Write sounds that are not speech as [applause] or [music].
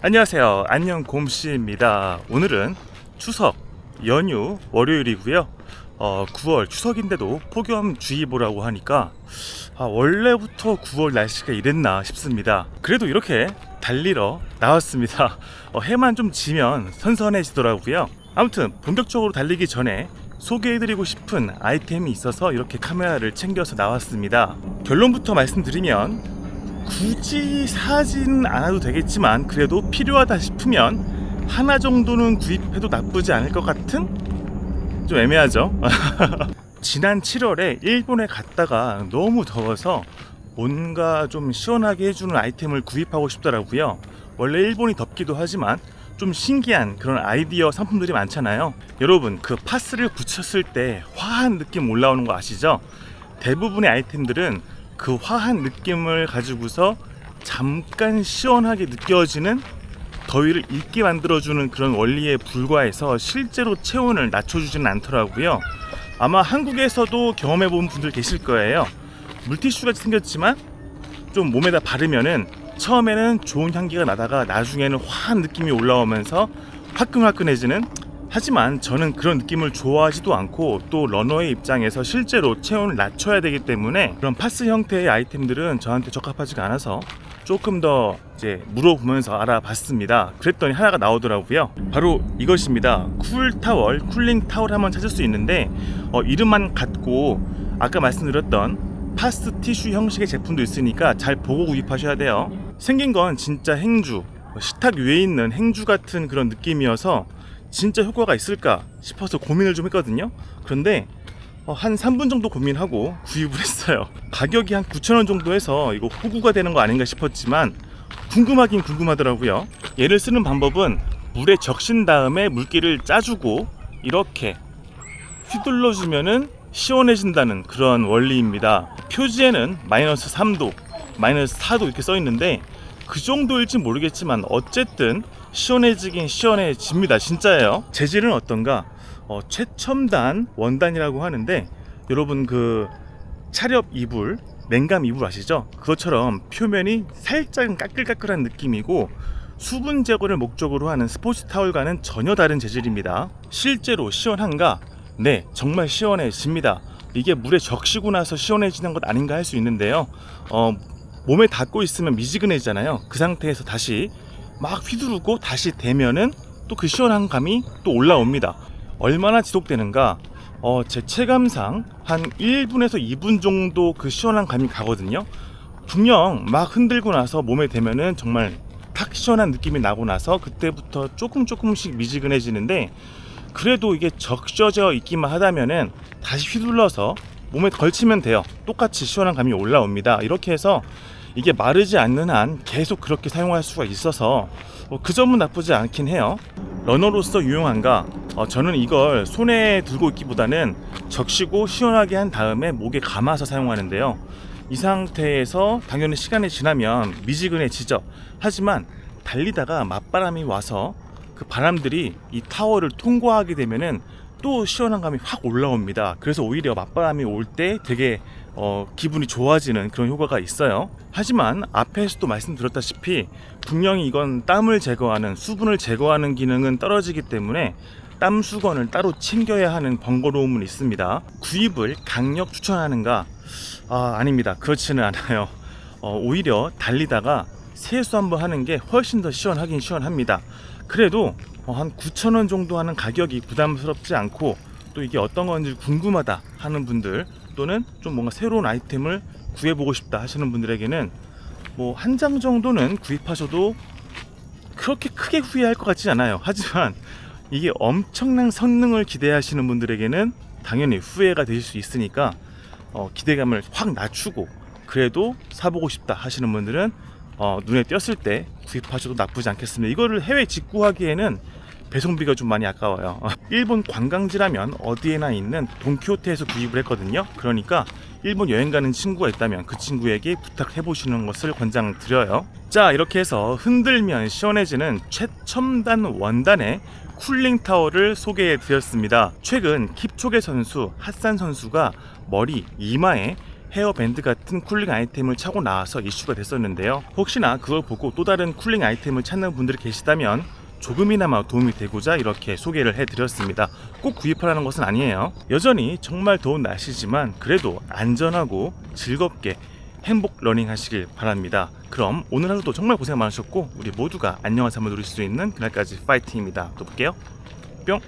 안녕하세요. 안녕 곰씨입니다. 오늘은 추석 연휴 월요일이고요. 어, 9월 추석인데도 폭염주의보라고 하니까 아, 원래부터 9월 날씨가 이랬나 싶습니다. 그래도 이렇게 달리러 나왔습니다. [laughs] 어, 해만 좀 지면 선선해지더라고요. 아무튼 본격적으로 달리기 전에 소개해드리고 싶은 아이템이 있어서 이렇게 카메라를 챙겨서 나왔습니다. 결론부터 말씀드리면 굳이 사진 않아도 되겠지만 그래도 필요하다 싶으면 하나 정도는 구입해도 나쁘지 않을 것 같은 좀 애매하죠. [laughs] 지난 7월에 일본에 갔다가 너무 더워서 뭔가 좀 시원하게 해주는 아이템을 구입하고 싶더라고요. 원래 일본이 덥기도 하지만 좀 신기한 그런 아이디어 상품들이 많잖아요. 여러분 그 파스를 붙였을 때 화한 느낌 올라오는 거 아시죠? 대부분의 아이템들은 그 화한 느낌을 가지고서 잠깐 시원하게 느껴지는 더위를 잊게 만들어주는 그런 원리에 불과해서 실제로 체온을 낮춰주지는 않더라고요. 아마 한국에서도 경험해본 분들 계실 거예요. 물티슈 같이 생겼지만 좀 몸에다 바르면은 처음에는 좋은 향기가 나다가 나중에는 화한 느낌이 올라오면서 화끈화끈해지는 하지만 저는 그런 느낌을 좋아하지도 않고 또 러너의 입장에서 실제로 체온을 낮춰야 되기 때문에 그런 파스 형태의 아이템들은 저한테 적합하지가 않아서 조금 더 이제 물어보면서 알아봤습니다. 그랬더니 하나가 나오더라고요. 바로 이것입니다. 쿨 타월, 쿨링 타월 하면 찾을 수 있는데 어, 이름만 같고 아까 말씀드렸던 파스 티슈 형식의 제품도 있으니까 잘 보고 구입하셔야 돼요. 생긴 건 진짜 행주, 식탁 위에 있는 행주 같은 그런 느낌이어서 진짜 효과가 있을까 싶어서 고민을 좀 했거든요. 그런데 어, 한 3분 정도 고민하고 구입을 [laughs] 했어요. 가격이 한 9,000원 정도 해서 이거 호구가 되는 거 아닌가 싶었지만 궁금하긴 궁금하더라고요. 얘를 쓰는 방법은 물에 적신 다음에 물기를 짜주고 이렇게 휘둘러주면은 시원해진다는 그런 원리입니다. 표지에는 마이너스 3도, 마이너스 4도 이렇게 써 있는데 그 정도일지 모르겠지만 어쨌든 시원해지긴 시원해집니다. 진짜예요. 재질은 어떤가? 어, 최첨단 원단이라고 하는데 여러분 그 차렵 이불, 냉감 이불 아시죠? 그것처럼 표면이 살짝 까끌까끌한 느낌이고 수분 제거를 목적으로 하는 스포츠 타월과는 전혀 다른 재질입니다. 실제로 시원한가? 네, 정말 시원해집니다. 이게 물에 적시고 나서 시원해지는 것 아닌가 할 수 있는데요. 어, 몸에 닿고 있으면 미지근해지잖아요. 그 상태에서 다시 막 휘두르고 다시 대면은 또 그 시원한 감이 또 올라옵니다. 얼마나 지속되는가? 어, 제 체감상 한 1분에서 2분 정도 그 시원한 감이 가거든요. 분명 막 흔들고 나서 몸에 대면은 정말 탁 시원한 느낌이 나고 나서 그때부터 조금 조금씩 미지근해지는데 그래도 이게 적셔져 있기만 하다면은 다시 휘둘러서 몸에 걸치면 돼요. 똑같이 시원한 감이 올라옵니다. 이렇게 해서 이게 마르지 않는 한 계속 그렇게 사용할 수가 있어서 어, 그 점은 나쁘지 않긴 해요. 러너로서 유용한가? 어, 저는 이걸 손에 들고 있기보다는 적시고 시원하게 한 다음에 목에 감아서 사용하는데요. 이 상태에서 당연히 시간이 지나면 미지근해지죠. 하지만 달리다가 맞바람이 와서 그 바람들이 이 타워를 통과하게 되면은 또 시원한 감이 확 올라옵니다. 그래서 오히려 맞바람이 올 때 되게 어, 기분이 좋아지는 그런 효과가 있어요. 하지만 앞에서도 말씀드렸다시피 분명히 이건 땀을 제거하는 수분을 제거하는 기능은 떨어지기 때문에 땀 수건을 따로 챙겨야 하는 번거로움은 있습니다. 구입을 강력 추천하는가? 아, 아닙니다. 그렇지는 않아요. 어, 오히려 달리다가 세수 한번 하는 게 훨씬 더 시원하긴 시원합니다. 그래도 어, 한 9,000원 정도 하는 가격이 부담스럽지 않고 또 이게 어떤 건지 궁금하다 하는 분들 또는 좀 뭔가 새로운 아이템을 구해보고 싶다 하시는 분들에게는 뭐 한 장 정도는 구입하셔도 그렇게 크게 후회할 것 같지 않아요. 하지만 이게 엄청난 성능을 기대하시는 분들에게는 당연히 후회가 되실 수 있으니까 어, 기대감을 확 낮추고 그래도 사보고 싶다 하시는 분들은 어, 눈에 띄었을 때 구입하셔도 나쁘지 않겠습니다. 이거를 해외 직구하기에는 배송비가 좀 많이 아까워요. [laughs] 일본 관광지라면 어디에나 있는 돈키호테에서 구입을 했거든요. 그러니까 일본 여행 가는 친구가 있다면 그 친구에게 부탁해 보시는 것을 권장드려요. 자, 이렇게 해서 흔들면 시원해지는 최첨단 원단의 쿨링 타워를 소개해 드렸습니다. 최근 킵초게 선수, 핫산 선수가 머리, 이마에 헤어밴드 같은 쿨링 아이템을 차고 나와서 이슈가 됐었는데요. 혹시나 그걸 보고 또 다른 쿨링 아이템을 찾는 분들이 계시다면 조금이나마 도움이 되고자 이렇게 소개를 해드렸습니다. 꼭 구입하라는 것은 아니에요. 여전히 정말 더운 날씨지만 그래도 안전하고 즐겁게 행복 러닝 하시길 바랍니다. 그럼 오늘 하루도 정말 고생 많으셨고 우리 모두가 안녕한 삶을 누릴 수 있는 그날까지 파이팅입니다. 또 볼게요. 뿅.